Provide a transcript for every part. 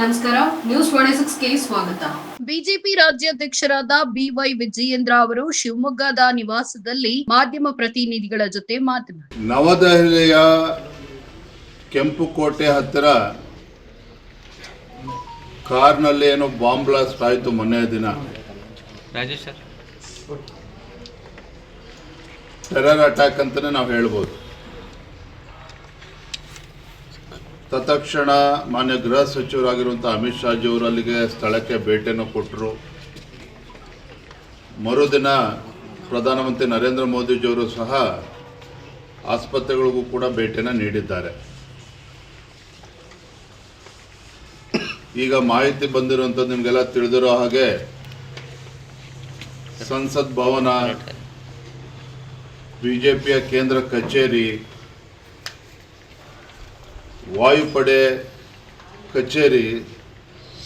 ನಮಸ್ಕಾರ ನ್ಯೂಸ್ ಸ್ವಾಗತ. BJP ರಾಜ್ಯಾಧ್ಯಕ್ಷರಾದ B Y Vijayendra ಅವರು ಶಿವಮೊಗ್ಗದ ನಿವಾಸದಲ್ಲಿ ಮಾಧ್ಯಮ ಪ್ರತಿನಿಧಿಗಳ ಜೊತೆ ಮಾತನಾಡಿ ನವದೆಹಲಿಯ ಕೆಂಪುಕೋಟೆ ಹತ್ತಿರ ಕಾರ್ನಲ್ಲಿ ಏನೋ ಬಾಂಬ್ ಬ್ಲಾಸ್ಟ್ ಆಯಿತು ಮೊನ್ನೆ ದಿನ. ರಾಜೇಶ್ ಸರ್. ಟೆರರ್ ಅಟ್ಯಾಕ್ ಅಂತಲೇ ನಾವು ಹೇಳ್ಬೋದು. ತತ್ಕ್ಷಣ ಮಾನ್ಯ ಗೃಹ ಸಚಿವರಾಗಿರುವಂಥ ಅಮಿತ್ ಶಾಜಿ ಅವರು ಅಲ್ಲಿಗೆ ಸ್ಥಳಕ್ಕೆ ಭೇಟಿಯನ್ನು ಕೊಟ್ಟರು. ಮರುದಿನ ಪ್ರಧಾನಮಂತ್ರಿ ನರೇಂದ್ರ ಮೋದಿಜಿಯವರು ಸಹ ಆಸ್ಪತ್ರೆಗಳಿಗೂ ಕೂಡ ಭೇಟಿಯನ್ನು ನೀಡಿದ್ದಾರೆ. ಈಗ ಮಾಹಿತಿ ಬಂದಿರುವಂಥದ್ದು ನಿಮಗೆಲ್ಲ ತಿಳಿದಿರೋ ಹಾಗೆ ಸಂಸತ್ ಭವನ, ಬಿಜೆಪಿಯ ಕೇಂದ್ರ ಕಚೇರಿ ವಾಯುಪಡೆ ಕಚೇರಿ,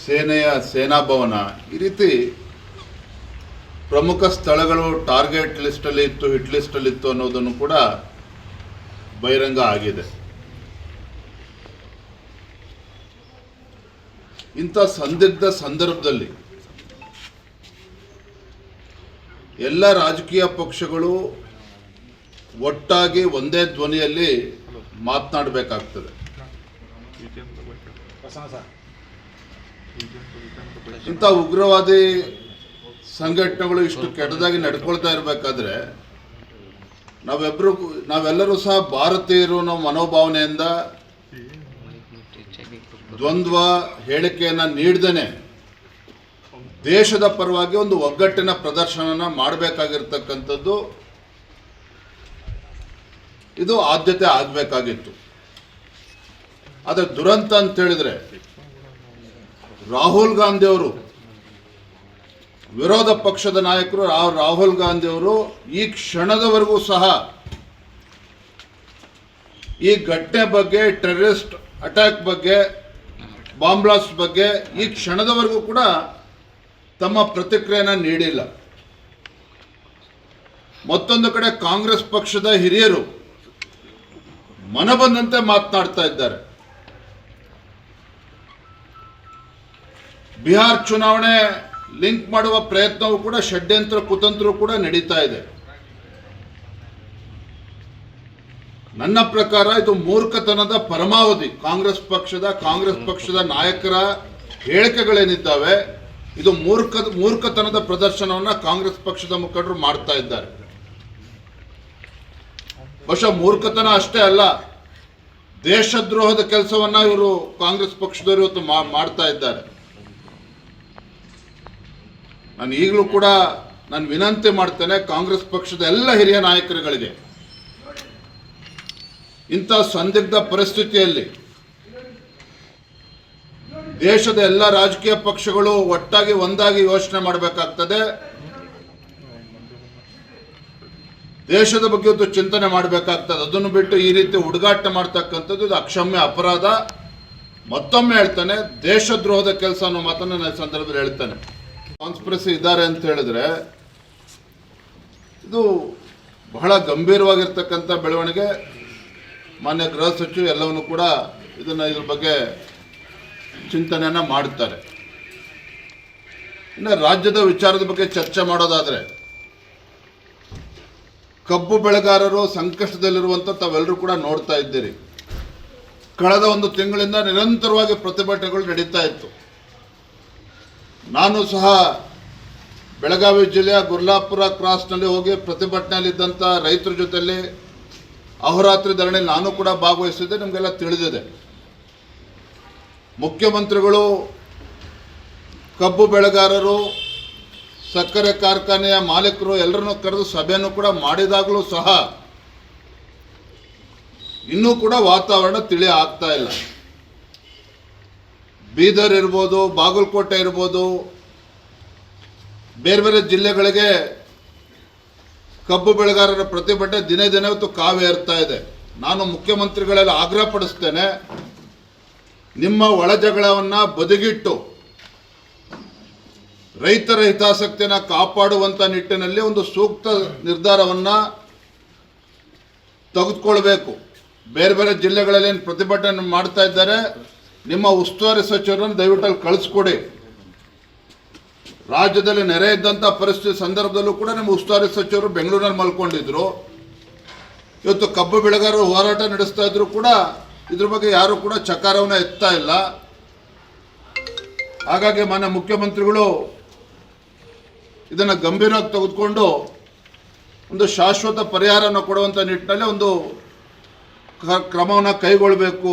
ಸೇನೆಯ ಸೇನಾ ಭವನ ಈ ರೀತಿ ಪ್ರಮುಖ ಸ್ಥಳಗಳು ಟಾರ್ಗೆಟ್ ಲಿಸ್ಟಲ್ಲಿ ಇತ್ತು, ಹಿಟ್ ಲಿಸ್ಟಲ್ಲಿ ಇತ್ತು ಅನ್ನೋದನ್ನು ಕೂಡ ಬಹಿರಂಗ ಆಗಿದೆ. ಇಂಥ ಸಂದಿಗ್ಧ ಸಂದರ್ಭದಲ್ಲಿ ಎಲ್ಲ ರಾಜಕೀಯ ಪಕ್ಷಗಳು ಒಟ್ಟಾಗಿ ಒಂದೇ ಧ್ವನಿಯಲ್ಲಿ ಮಾತನಾಡಬೇಕಾಗ್ತದೆ. ಇಂಥ ಉಗ್ರವಾದಿ ಸಂಘಟನೆಗಳು ಇಷ್ಟು ಕೆಟ್ಟದಾಗಿ ನಡ್ಕೊಳ್ತಾ ಇರಬೇಕಾದ್ರೆ ನಾವೆಬ್ರು ನಾವೆಲ್ಲರೂ ಸಹ ಭಾರತೀಯರು ನಮ್ಮ ಮನೋಭಾವನೆಯಿಂದ ದ್ವಂದ್ವ ಹೇಳಿಕೆಯನ್ನು ನೀಡ್ದೇನೆ ದೇಶದ ಪರವಾಗಿ ಒಂದು ಒಗ್ಗಟ್ಟಿನ ಪ್ರದರ್ಶನನ ಮಾಡಬೇಕಾಗಿರ್ತಕ್ಕಂಥದ್ದು ಇದು ಆದ್ಯತೆ ಆಗಬೇಕಾಗಿತ್ತು. ಆದರೆ ದುರಂತ ಅಂತ ಹೇಳಿದ್ರೆ ರಾಹುಲ್ ಗಾಂಧಿ ಅವರು, ವಿರೋಧ ಪಕ್ಷದ ನಾಯಕರು ರಾಹುಲ್ ಗಾಂಧಿ ಅವರು ಈ ಕ್ಷಣದವರೆಗೂ ಸಹ ಈ ಘಟನೆ ಬಗ್ಗೆ, ಟೆರರಿಸ್ಟ್ ಅಟ್ಯಾಕ್ ಬಗ್ಗೆ, ಬಾಂಬ್ ಬ್ಲಾಸ್ಟ್ ಬಗ್ಗೆ ಈ ಕ್ಷಣದವರೆಗೂ ಕೂಡ ತಮ್ಮ ಪ್ರತಿಕ್ರಿಯೆನ ನೀಡಿಲ್ಲ. ಮತ್ತೊಂದು ಕಡೆ ಕಾಂಗ್ರೆಸ್ ಪಕ್ಷದ ಹಿರಿಯರು ಮನಬಂದಂತೆ ಮಾತನಾಡ್ತಾ ಇದ್ದಾರೆ. ಬಿಹಾರ್ ಚುನಾವಣೆ ಲಿಂಕ್ ಮಾಡುವ ಪ್ರಯತ್ನವೂ ಕೂಡ ಷಡ್ಯಂತ್ರ ಕುತಂತ್ರ ಕೂಡ ನಡೀತಾ ಇದೆ. ನನ್ನ ಪ್ರಕಾರ ಇದು ಮೂರ್ಖತನದ ಪರಮಾವಧಿ. ಕಾಂಗ್ರೆಸ್ ಪಕ್ಷದ ಕಾಂಗ್ರೆಸ್ ಪಕ್ಷದ ನಾಯಕರ ಹೇಳಿಕೆಗಳೇನಿದ್ದಾವೆ, ಇದು ಮೂರ್ಖ, ಮೂರ್ಖತನದ ಪ್ರದರ್ಶನವನ್ನ ಕಾಂಗ್ರೆಸ್ ಪಕ್ಷದ ಮುಖಂಡರು ಮಾಡ್ತಾ ಇದ್ದಾರೆ. ಬಹುಶಃ ಮೂರ್ಖತನ ಅಷ್ಟೇ ಅಲ್ಲ, ದೇಶದ್ರೋಹದ ಕೆಲಸವನ್ನ ಇವರು ಕಾಂಗ್ರೆಸ್ ಪಕ್ಷದವರು ಇವತ್ತು ಮಾಡ್ತಾ ಇದ್ದಾರೆ. ನಾನು ಈಗಲೂ ಕೂಡ ನಾನು ವಿನಂತಿ ಮಾಡ್ತೇನೆ ಕಾಂಗ್ರೆಸ್ ಪಕ್ಷದ ಎಲ್ಲ ಹಿರಿಯ ನಾಯಕರುಗಳಿಗೆ. ಇಂಥ ಸಂದಿಗ್ಧ ಪರಿಸ್ಥಿತಿಯಲ್ಲಿ ದೇಶದ ಎಲ್ಲ ರಾಜಕೀಯ ಪಕ್ಷಗಳು ಒಟ್ಟಾಗಿ ಒಂದಾಗಿ ಯೋಚನೆ ಮಾಡಬೇಕಾಗ್ತದೆ. ದೇಶದ ಬಗ್ಗೆ ಒಂದು ಚಿಂತನೆ ಮಾಡಬೇಕಾಗ್ತದೆ. ಅದನ್ನು ಬಿಟ್ಟು ಈ ರೀತಿ ಹುಡುಗಾಟ ಮಾಡ್ತಕ್ಕಂಥದ್ದು ಇದು ಅಕ್ಷಮ್ಯ ಅಪರಾಧ. ಮತ್ತೊಮ್ಮೆ ಹೇಳ್ತಾನೆ, ದೇಶದ್ರೋಹದ ಕೆಲಸ ಅನ್ನೋ ಮಾತನ್ನು ನಾನು ಸಂದರ್ಭದಲ್ಲಿ ಹೇಳ್ತೇನೆ. ಕಾನ್ಸ್ಪಿರಸಿ ಇದ್ದಾರೆ ಅಂತ ಹೇಳಿದ್ರೆ, ಇದು ಬಹಳ ಗಂಭೀರವಾಗಿರ್ತಕ್ಕಂಥ ಬೆಳವಣಿಗೆ. ಮಾನ್ಯ ಗೃಹ ಸಚಿವ ಎಲ್ಲವನ್ನು ಕೂಡ ಇದನ್ನು ಇದ್ರ ಬಗ್ಗೆ ಚಿಂತನೆಯನ್ನು ಮಾಡುತ್ತಾರೆ. ಇನ್ನು ರಾಜ್ಯದ ವಿಚಾರದ ಬಗ್ಗೆ ಚರ್ಚೆ ಮಾಡೋದಾದರೆ, ಕಬ್ಬು ಬೆಳೆಗಾರರು ಸಂಕಷ್ಟದಲ್ಲಿರುವಂಥ ತಾವೆಲ್ಲರೂ ಕೂಡ ನೋಡ್ತಾ ಇದ್ದೀರಿ. ಕಳೆದ ಒಂದು ತಿಂಗಳಿಂದ ನಿರಂತರವಾಗಿ ಪ್ರತಿಭಟನೆಗಳು ನಡೀತಾ ಇತ್ತು. ನಾನು ಸಹ ಬೆಳಗಾವಿ ಜಿಲ್ಲೆಯ ಗುರ್ಲಾಪುರ ಕ್ರಾಸ್ನಲ್ಲಿ ಹೋಗಿ ಪ್ರತಿಭಟನೆಯಲ್ಲಿದ್ದಂಥ ರೈತರ ಜೊತೆಯಲ್ಲಿ ಅಹೋರಾತ್ರಿ ಧರಣಿಯಲ್ಲಿ ನಾನು ಕೂಡ ಭಾಗವಹಿಸಿದ್ದೆ, ನಿಮಗೆಲ್ಲ ತಿಳಿದಿದೆ. ಮುಖ್ಯಮಂತ್ರಿಗಳು, ಕಬ್ಬು ಬೆಳೆಗಾರರು, ಸಕ್ಕರೆ ಕಾರ್ಖಾನೆಯ ಮಾಲೀಕರು, ಎಲ್ಲರನ್ನೂ ಕರೆದು ಸಭೆಯನ್ನು ಕೂಡ ಮಾಡಿದಾಗಲೂ ಸಹ ಇನ್ನೂ ಕೂಡ ವಾತಾವರಣ ತಿಳಿ ಆಗ್ತಾ ಇಲ್ಲ. ಬೀದರ್ ಇರ್ಬೋದು, ಬಾಗಲಕೋಟೆ ಇರ್ಬೋದು, ಬೇರೆ ಬೇರೆ ಜಿಲ್ಲೆಗಳಿಗೆ ಕಬ್ಬು ಬೆಳೆಗಾರರ ಪ್ರತಿಭಟನೆ ದಿನೇ ದಿನೇ ಇವತ್ತು ಕಾವೇರ್ತಾ ಇದೆ. ನಾನು ಮುಖ್ಯಮಂತ್ರಿಗಳೆಲ್ಲ ಆಗ್ರಹ ಪಡಿಸ್ತೇನೆ, ನಿಮ್ಮ ಒಳಜಗಳವನ್ನು ಬದಿಗಿಟ್ಟು ರೈತರ ಹಿತಾಸಕ್ತಿಯನ್ನು ಕಾಪಾಡುವಂಥ ನಿಟ್ಟಿನಲ್ಲಿ ಒಂದು ಸೂಕ್ತ ನಿರ್ಧಾರವನ್ನು ತೆಗೆದುಕೊಳ್ಬೇಕು. ಬೇರೆ ಬೇರೆ ಜಿಲ್ಲೆಗಳಲ್ಲಿ ಏನು ಪ್ರತಿಭಟನೆ ಮಾಡ್ತಾ ಇದ್ದಾರೆ ನಿಮ್ಮ ಉಸ್ತುವಾರಿ ಸಚಿವರನ್ನು ದಯವಿಟ್ಟು ಕಳಿಸ್ಕೊಡಿ. ರಾಜ್ಯದಲ್ಲಿ ನೆರೆ ಇದ್ದಂಥ ಪರಿಸ್ಥಿತಿ ಸಂದರ್ಭದಲ್ಲೂ ಕೂಡ ನಿಮ್ಮ ಉಸ್ತುವಾರಿ ಸಚಿವರು ಬೆಂಗಳೂರಿನಲ್ಲಿ ಮಲ್ಕೊಂಡಿದ್ರು. ಇವತ್ತು ಕಬ್ಬು ಬೆಳೆಗಾರರು ಹೋರಾಟ ನಡೆಸ್ತಾ ಇದ್ರು ಕೂಡ ಇದ್ರ ಬಗ್ಗೆ ಯಾರು ಕೂಡ ಚಕಾರವನ್ನ ಎತ್ತಾ ಇಲ್ಲ. ಹಾಗಾಗಿ ಮಾನ್ಯ ಮುಖ್ಯಮಂತ್ರಿಗಳು ಇದನ್ನು ಗಂಭೀರವಾಗಿ ತೆಗೆದುಕೊಂಡು ಒಂದು ಶಾಶ್ವತ ಪರಿಹಾರವನ್ನು ಕೊಡುವಂಥ ನಿಟ್ಟಿನಲ್ಲಿ ಒಂದು ಕ್ರಮವನ್ನು ಕೈಗೊಳ್ಳಬೇಕು.